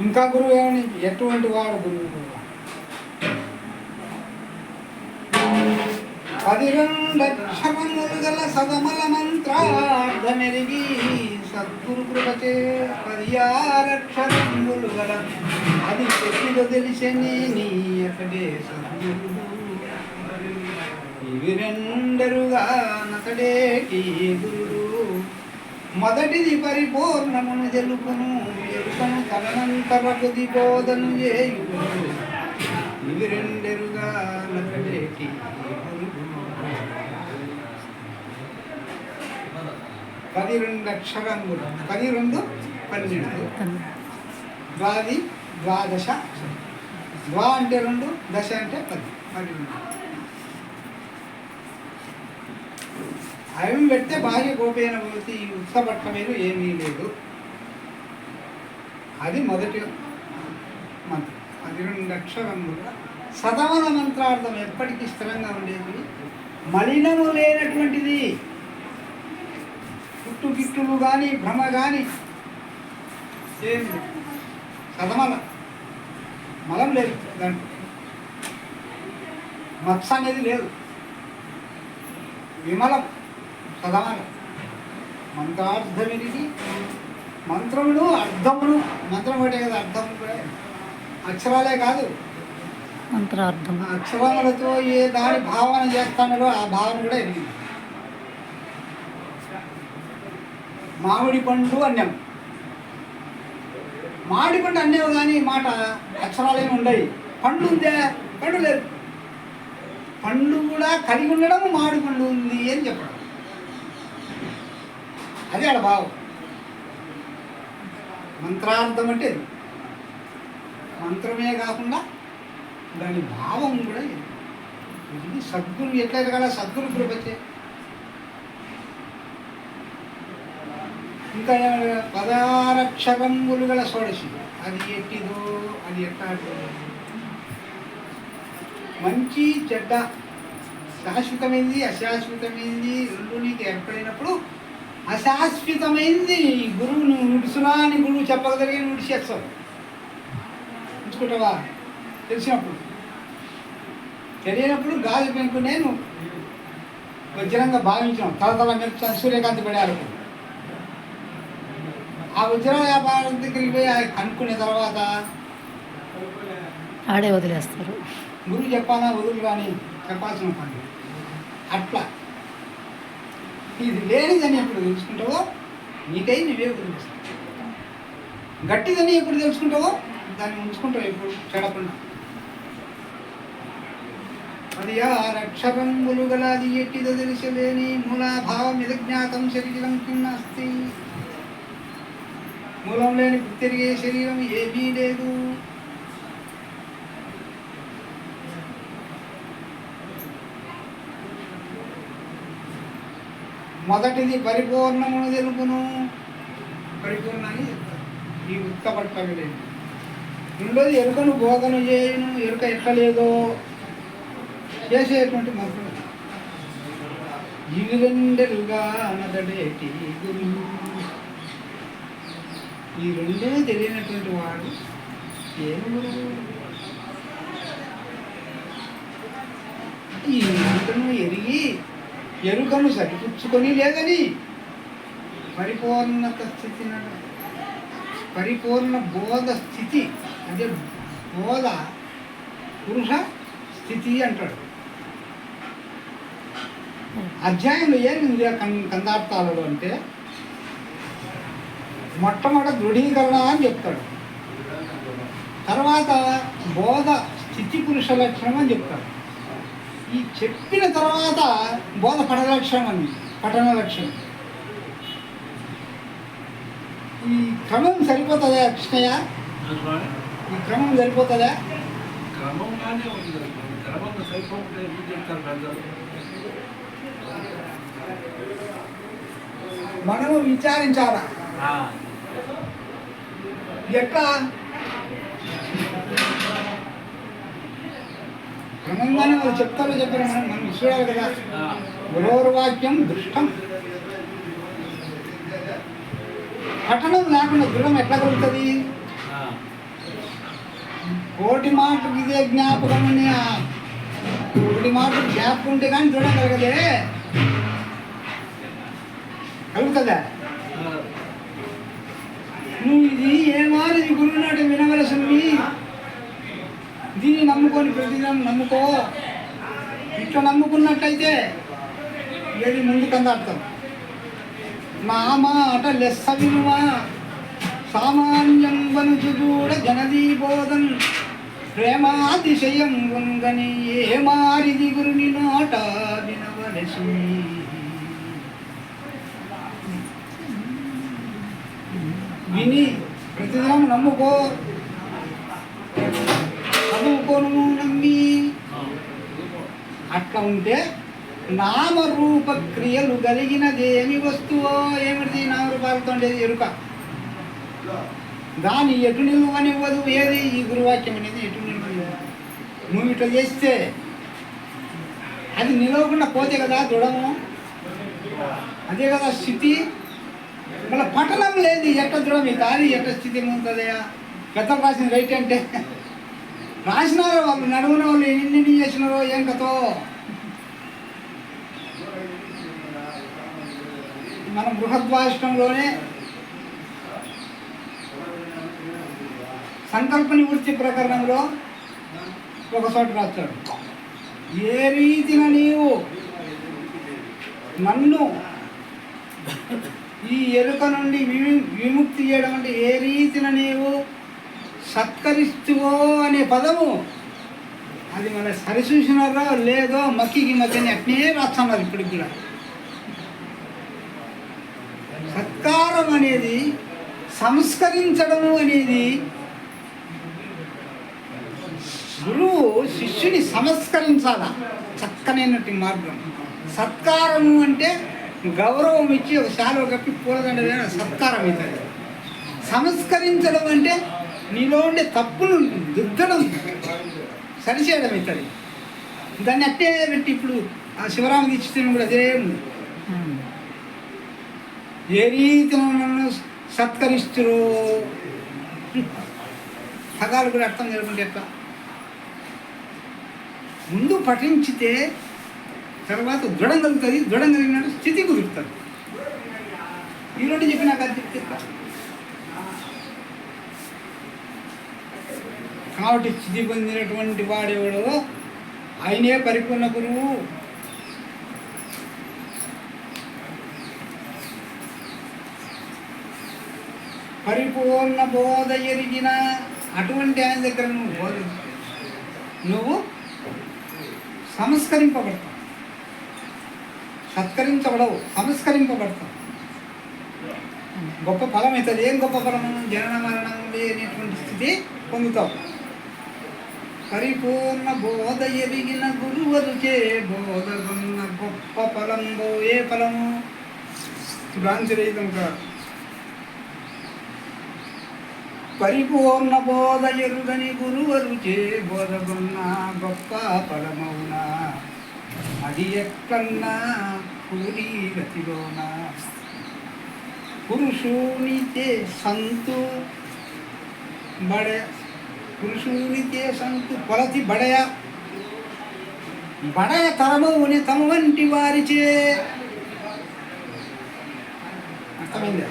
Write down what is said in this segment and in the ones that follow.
ఇంకా గురువు ఏమని ఎటువంటి వాడు గురువు కూడా గల సదమల మంత్రార్థమెరిగి సద్గురు కృపచే పదియారక్షరములు గల అది చెప్పిదో తెలిసని నీ అతడే సద్గురు. ఇవి రెండరుగా నతడేటి గురుడు మొదటిది పరిపూర్ణమును తెలుపును ఎరుకను తదనంతరకు దిబోధను చేయు ఇవి రెండెరుగా నతడేటి పది రెండు అక్షరములు. పది రెండు పన్నెండు. ద్వాది ద్వాదశ. ద్వా అంటే రెండు దశ అంటే పది. పది అవి పెడితే బాహ్య గోపేన భవతి ఈ ఉత్సపట్టమేలు ఏమీ లేదు. అది మొదటి మంత్రం. అది రెండు అక్షరములు సదవన మంత్రార్థం ఎప్పటికీ స్థిరంగా ఉండేది. మలినము లేనటువంటిది. పుట్టుగిట్టులు కానీ భ్రమ కానీ ఏం లేదు. సదమల. మలం లేదు దాంట్లో. మత్స అనేది లేదు. విమలం. సదమల మంత్రార్థమిది. మంత్రములు అర్థములు మంత్రం ఒకటే కదా అర్థం కూడా. అక్షరాలే కాదు. మంత్రార్థం. ఆ అక్షరములతో ఏ దాని భావన చేస్తానో ఆ భావన కూడా ఎరిగింది మామిడి పండు అన్నం. మామిడి పండు అన్నేవు కానీ మాట అక్షరాలేమి ఉండయి. పండు ఉందే? పండు లేదు. పండు కూడా కలిగి ఉండడం మామిడి పండు ఉంది అని చెప్పడం. అదే ఆడ భావం. మంత్రార్థం అంటే మంత్రమే కాకుండా దాని భావం కూడా ఇది. సద్గురు ఎట్లయితే కదా సద్గురు కృపచే ఇంకా పదారక్షరంగులు గల షోడశి. అది ఎట్టిదో అది ఎట్లా మంచి చెడ్డ. శాశ్వతమైంది అశాశ్వతమైంది రెండు నీకు ఏర్పడినప్పుడు అశాశ్వతమైంది. గురువు నువ్వు నుడుసులా అని గురువు చెప్పగలిగే నుడిచేస్తావు ఉంచుకుంటావా? తెలిసినప్పుడు. తెలియనప్పుడు గాజు పెంకు నేను వజ్రంగా భావించాం. తలతల మెరుపు సూర్యకాంతి పడారు. ఆ వజ్ర వ్యాపారం దగ్గరికి పోయి ఆ కనుక్కునే తర్వాత ఆడే వదిలేస్తారు. గురువు చెప్పాలా? వదులు కానీ చెప్పాల్సిన పని. అట్లా. ఇది లేనిదని ఎప్పుడు తెలుసుకుంటావో? నీకై నువ్వే వదిలేస్తావు గట్టిదని ఎప్పుడు తెలుసుకుంటావో? దాన్ని ఉంచుకుంటావు ఎప్పుడు? చెడకుండా అది ఆరక్షరంబులు గలాది ఎట్టిదో తెలిసలేని మూలాభావం ఎదజ్ఞాతం శరీరం కిన్నస్తి మూలం లేని తిరిగే శరీరం ఏమీ లేదు. మొదటిది పరిపూర్ణమును తెలుపును. పరిపూర్ణాన్ని చెప్తారు. ఈ ఉత్తపట్టవి లేదు రెండోది ఎరుకను బోధన చేయను. ఎరుక ఎట్లలేదో చేసేటువంటి మంత్రులు ఇవిరెండలుగా అనదడేటి గురువు? ఈ రెండే తెలియనటువంటి వాడు ఏమి గురువు ఈ మాటను ఎరిగి ఎరుకను సరిపుచ్చుకొని లేదని పరిపూర్ణత స్థితి పరిపూర్ణ బోధ స్థితి అంటే బోధ పురుష స్థితి అంటాడు. అధ్యాయంలో ఏమింది కం కందార్థాలలో అంటే మొట్టమొదటి దృఢీకరణ అని చెప్తాడు. తర్వాత బోధ స్థితి పురుష లక్షణం అని చెప్తాడు. ఈ చెప్పిన తర్వాత బోధ పఠన లక్షణం అని పఠన లక్షణం. ఈ క్రమం సరిపోతుందా కృష్ణయ్య? ఈ క్రమం సరిపోతుందా? క్రమంగానే ఉంది క్రమంగా సరిపోకుండా ఎందుకు చెప్తారు పెద్దలు? మనము విచారించాలా? ఎట్లా? క్రమంగానే వాళ్ళు చెప్తారో చెప్పారు. మనం మనం చూడాలి కదా. గురోర్వాక్యం దృష్టం. పఠనం లేకుండా దృఢం ఎట్లా కలుగుతుంది? కోటి మాటకు ఇదే జ్ఞాపకం కోటి మాటకు జ్ఞాపకం ఉంటే కానీ చూడగలగదే కలుగుతుందా? నువ్వు ఇది ఏమారి గురునాటి వినవలసింది దీన్ని నమ్ముకొని ప్రతిదినం నమ్ముకో. ఇట్లా నమ్ముకున్నట్టయితే వెళ్ళి ముందు కందాడతాం మామ అట లెస్స వినువా సామాన్యం వనుచు చూడ జనదీబోధన్ ప్రేమాతిశయం ఉందని ఏ మారిది గురుని నాట వినవలసి విని ప్రతిదినం నమ్ముకో. కొను నమ్మి అట్లా ఉంటే నామరూప క్రియలు కలిగినదేమి వస్తువో ఏమిటి నామరూపాలతో ఉండేది ఎరుక. దాని ఎటు నిల్వనివ్వదు? ఏది? ఈ గురువాక్యం అనేది ఎటు నిల్వనివ్వదు. నువ్వు ఇట్లా చేస్తే అది నిలవకుండా పోతే కదా దృఢము? అదే కదా స్థితి? మళ్ళీ పఠనం లేదు ఎట్ట దృఢం? ఈ దారి ఎట్ట స్థితి ఉంటుందయా పెద్ద రాసిన రైట్ అంటే రాసినారు వాళ్ళు నడుమున వాళ్ళు ఎన్ని చేసినారో ఏం కథో? మన బృహద్వాష్టంలోనే సంకల్ప నివృత్తి ప్రకరణంలో ఒక చోట రాస్తాడు. ఏ రీతిన నీవు నన్ను ఈ ఎరుక నుండి విముక్తి చేయడం అంటే ఏ రీతిన నీవు సత్కరిస్తువో అనే పదము. అది మన సరిచూసినారో లేదో మక్కికి మధ్యని అట్నే రాస్తున్నారు ఇప్పటికి కూడా. సత్కారం అనేది సంస్కరించడం అనేది గురువు శిష్యుని సంస్కరించాలా? చక్కనైనటువంటి మార్గం. సత్కారము అంటే గౌరవం ఇచ్చి ఒక శాలువ కప్పి పూలదండ సత్కారం అవుతుంది. సంస్కరించడం అంటే నీలో ఉండే తప్పులు దిద్దడం సరిచేయడం అవుతుంది దాన్ని అట్టే పెట్టి ఇప్పుడు ఆ శివరామ దీక్షితుని కూడా అదే ఉంది. ఏ రీతిన నన్ను సత్కరిస్తురో? పదాలు కూడా అర్థం చేసుకుంటే ఎట్లా? ముందు పఠించితే తర్వాత దృఢం కలుగుతుంది. దృఢం కలిగినట్టు స్థితి కుదురుతుంది. ఈరోజు చెప్పిన అది చెప్తే ఎట్లా? కాబట్టి స్థితి పొందినటువంటి వాడెవడో ఆయనే పరిపూర్ణ గురువు. పరిపూర్ణ బోధ ఎరిగిన అటువంటి ఆయన దగ్గర నువ్వు బోధ నువ్వు సంస్కరింపబడతావు. సత్కరించబడవు సంస్కరింపబడతావు. గొప్ప ఫలం అవుతుంది ఏం గొప్ప ఫలము జనన మరణం లేనటువంటి స్థితి పొందుతావు. పరిపూర్ణ బోధ ఎదిగిన గురువరుచే బోధ ఉన్న గొప్ప ఫలంబో ఏ ఫలము? భ్రాంతిరహితం కాదు పరిపూర్ణ బోధ ఎరుగని గురువరుచే బోధగున్న గొప్ప ఫలమౌనా అది ఎక్కన్నా? పూరి గతిలోనా? పురుషునితే సంతు బడే పురుషునితే సంతు కొలతి బడయ. బడయ తరమవుని తమ వంటి వారిచే. అర్థమైందా?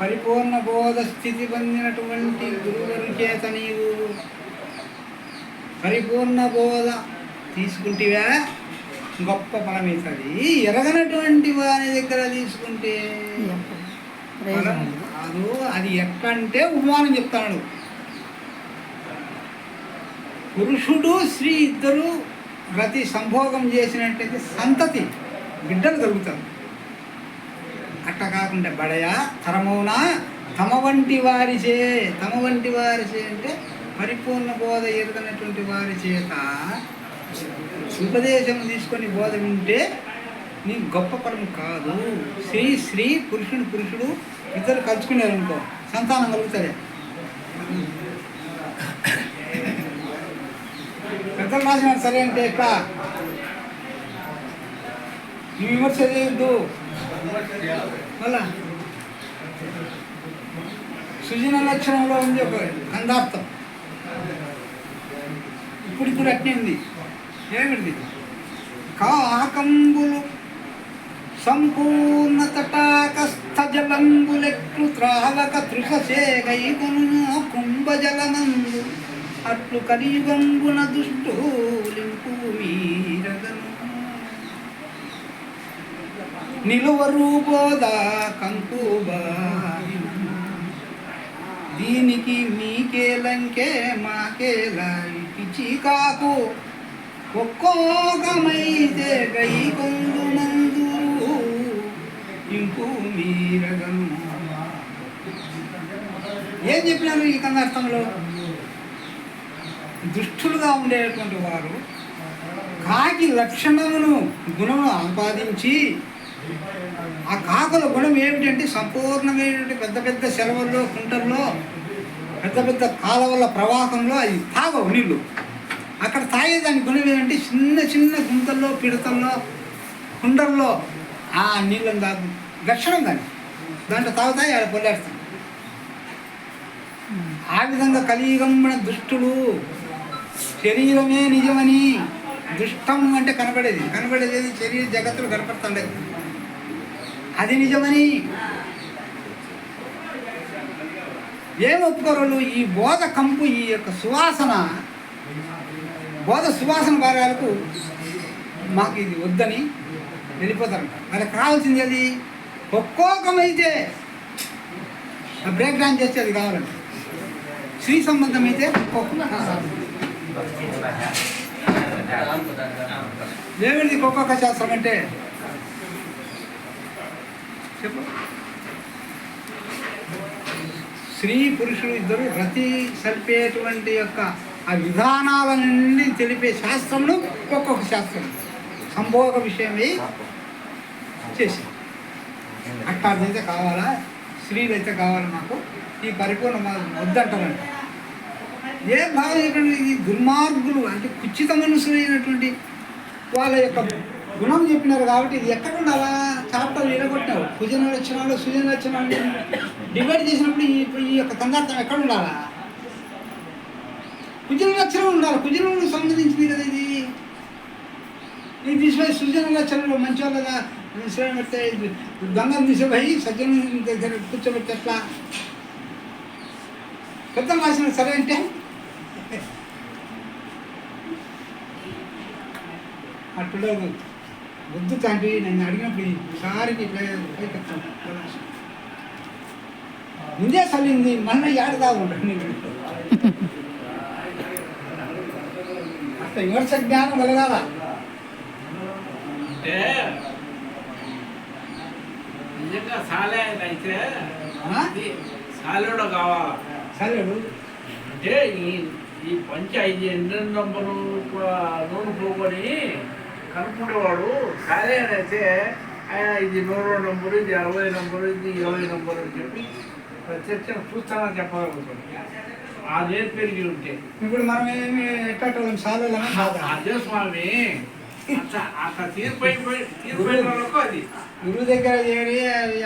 పరిపూర్ణ బోధ స్థితి పొందినటువంటి గురువుని చేత నీవు పరిపూర్ణ బోధ తీసుకుంటేవా? గొప్ప ఫలం అవుతుంది ఎరగనటువంటి వారి దగ్గర తీసుకుంటే ఫలం కాదు అది ఎట్లంటే ఉపమానం చెప్తాడు. పురుషుడు స్త్రీ ఇద్దరు రతి సంభోగం చేసినట్టయితే సంతతి బిడ్డలు కలుగుతారు అట్ట కాకుండా బడయ తరమౌన తమ వంటి వారిచే తమ వంటి వారిచే అంటే పరిపూర్ణ బోధ ఎరుగనటువంటి వారి చేత ఉపదేశం తీసుకొని బోధ వింటే నీ గొప్ప పరం కాదు. స్త్రీ స్త్రీ పురుషుడు పురుషుడు ఇద్దరు కలుసుకున్నారు అనుకో సంతానం కలుగుతుంది పెద్దలు రాసినారు సరే అంటే ఎక్క నువ్వు విమర్శ చేయొద్దు. మళ్ళా? సుజన లక్షణంలో ఉంది ఒక కందార్థం. ఇప్పుడు ఇప్పుడు అట్నే ఉంది ఏమిటి కాకంబులు సంపూర్ణ తటాకస్థ జలంబులెట్లు త్రావక తృషసేగైకొను కుంభజలమందు అట్లు కలియుగంబున దుష్టులింపు మీరగను. నిలువరు బోధ కంకు దీనికి మీకేలంకే మాకేలా పిచ్చి కాకు. ఒక్కోగమైతే గై కొందు మందురు ఇంపు మీరగను. ఏం చెప్పినారు ఈ కందార్థంలో దుష్టులుగా ఉండేటువంటి వారు కాకి లక్షణమును గుణమును ఆపాదించి ఆ కాకుల గుణం ఏమిటంటే సంపూర్ణమైనటువంటి పెద్ద పెద్ద సెలవుల్లో కుంటల్లో పెద్ద పెద్ద కాలువల ప్రవాహంలో అది తాగవు నీళ్ళు అక్కడ తాగేదాని గుణం ఏంటంటే చిన్న చిన్న గుంతల్లో పిడతల్లో కుండల్లో ఆ నీళ్ళని తాగు ఘర్షణం దాన్ని దాంట్లో తాగుతాయి ఆడ పొల్లేస్తాం. ఆ విధంగా కలియుగమ్మ దుష్టుడు శరీరమే నిజమని దుష్టం అంటే కనబడేది. కనబడేది శరీర జగత్తులు కనపడుతుండేది అది నిజమని ఏం ఒప్పుకోరు ఈ బోధ కంపు ఈ యొక్క సువాసన బోధ సువాసన భాగాలకు మాకు ఇది వద్దని వెళ్ళిపోతారంట. వాళ్ళకి కావాల్సింది అది ఒక్కొక్కమైతే బ్రేక్ డాన్స్ చేస్తే అది కావాలంట. స్త్రీ సంబంధం అయితే ఒక్కొక్క ఏమిటి ఒక్కొక్క శాస్త్రం అంటే? చెప్పు. స్త్రీ పురుషులు ఇద్దరు రతి సల్పేటువంటి యొక్క ఆ విధానాల నుండి తెలిపే శాస్త్రంలో ఒక్కొక్క శాస్త్రం సంభోగ విషయమై చేసి అట్టాదైతే కావాలా? స్త్రీలు అయితే కావాలి మాకు. ఈ పరిపూర్ణ వద్దంటారంట. ఏ భావం చెప్పండి ఈ దుర్మార్గులు అంటే కుచిత మనసులైనటువంటి వాళ్ళ యొక్క గుణం చెప్పినారు కాబట్టి ఇది ఎక్కడ ఉండాలా చాప్టర్ వినగొట్టినావు కుజన లక్షణాలు సుజన లక్షణాలు డివైడ్ చేసినప్పుడు ఈ ఈ యొక్క కందార్థం ఎక్కడ ఉండాలా? కుజన లక్షణం ఉండాలి. కుజనులకు సంబంధించింది కదా ఇది. ఇది తీసిపోయి సుజన లక్షణంలో మంచి వాళ్ళగా శ్రేణ పెడితే దొంగలు సజ్జన దగ్గర కూర్చోబెట్టి ఎట్లా? పెద్ద రాసిన సరే అంటే అట్టుడదు వద్దు తండ్రి నన్ను అడిగినప్పుడు ఈసారికి పైకెత్తాను ముందే చల్లింది మళ్ళీ ఏడదా ఉంటాను అట్లా విమర్శ జ్ఞానం కలగాల? అంటే నిజంగా సాలే ఆయన అయితే సాలేడు కావాలా? అంటే ఈ పంచాయతీ ఎన్ని నంబరు నూనె పోగొని కనుక్కునేవాడు. సాలే అని అయితే ఆయన ఇది నూరు నంబరు ఇది అరవై నంబరు ఇది ఇరవై నంబరు అని చెప్పి ప్రత్యక్షం చూస్తానని చెప్పగలుగుతాడు. అదే పెరిగి ఉంటే. ఇప్పుడు మనం ఏమి ఎట్టడం బాధ. అదే స్వామి. అట్లా తీర్పైపోయి తీర్పైన వాళ్ళకు అది. గురువు దగ్గర చేరి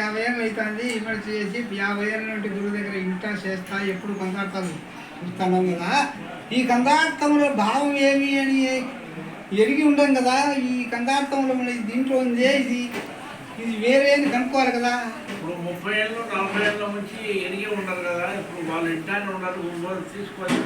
యాభై ఏళ్ళు అవుతుంది. ఇప్పుడు చేసి యాభై ఏళ్ళ నుండి గురువు దగ్గర ఇంటా చేస్తా ఎప్పుడు కందార్థాలు చూస్తున్నాం కదా ఈ కందార్థంలో భావం ఏమి అని ఎరిగి ఉండం కదా ఈ కందార్థంలో మన దీంట్లో ఉందే ఇది. ఇది వేరే కనుక్కోవాలి కదా. ఇప్పుడు ముప్పై ఏళ్ళు నలభై ఏళ్ళ నుంచి ఎరిగి ఉండరు కదా. ఇప్పుడు వాళ్ళు ఇంటానే ఉన్నారు తీసుకొని